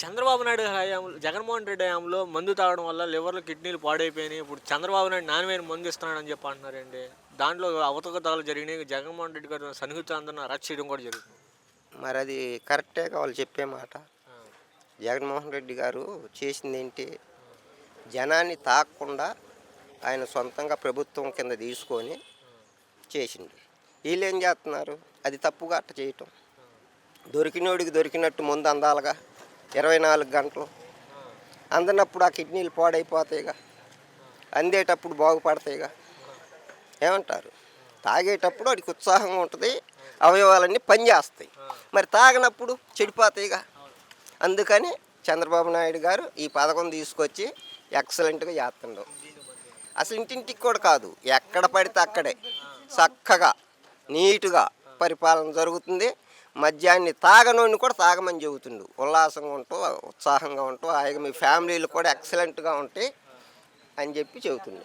చంద్రబాబు నాయుడు హయాంలో జగన్మోహన్ రెడ్డి హయాంలో మందు తాగడం వల్ల లివర్లు కిడ్నీలు పాడైపోయినాయి. ఇప్పుడు చంద్రబాబు నాయుడు నాణ్యమైన మందు ఇస్తున్నాడని చెప్పి అంటున్నారండి దాంట్లో అవతకతలు జరిగినాయి. జగన్మోహన్ రెడ్డి గారు సన్నిహితులందరిని అరెస్ట్ చేయడం కూడా జరుగుతుంది. మరి అది కరెక్టే వాళ్ళు చెప్పే మాట. జగన్మోహన్ రెడ్డి గారు చేసింది ఏంటి జనాన్ని తాకకుండా ఆయన సొంతంగా ప్రభుత్వం కింద తీసుకొని చేసిండు. వీళ్ళు ఏం చేస్తున్నారు? అది తప్పుగా అట్ట చేయటం. దొరికినోడికి దొరికినట్టు ముందు అందాలుగా. ఇరవై నాలుగు గంటలు. అందనప్పుడు ఆ కిడ్నీలు పాడైపోతాయిగా. అందేటప్పుడు బాగుపడతాయిగా. ఏమంటారు? తాగేటప్పుడు వాడికి ఉత్సాహంగా ఉంటుంది అవయవాలన్నీ పనిచేస్తాయి. మరి తాగినప్పుడు చెడిపోతాయిగా. అందుకని చంద్రబాబు నాయుడు గారు ఈ పథకం తీసుకొచ్చి ఎక్సలెంట్గా చేస్తుండవు అసలు ఇంటింటికి కూడా కాదు ఎక్కడ పడితే అక్కడే. చక్కగా నీటుగా పరిపాలన జరుగుతుంది. మద్యాన్ని తాగనోని కూడా తాగమని చెబుతుండు. ఉల్లాసంగా ఉంటూ ఉత్సాహంగా ఉంటూ హాయిగా మీ ఫ్యామిలీలు కూడా ఎక్సలెంట్గా ఉంటాయి అని చెప్పి చెబుతుండు.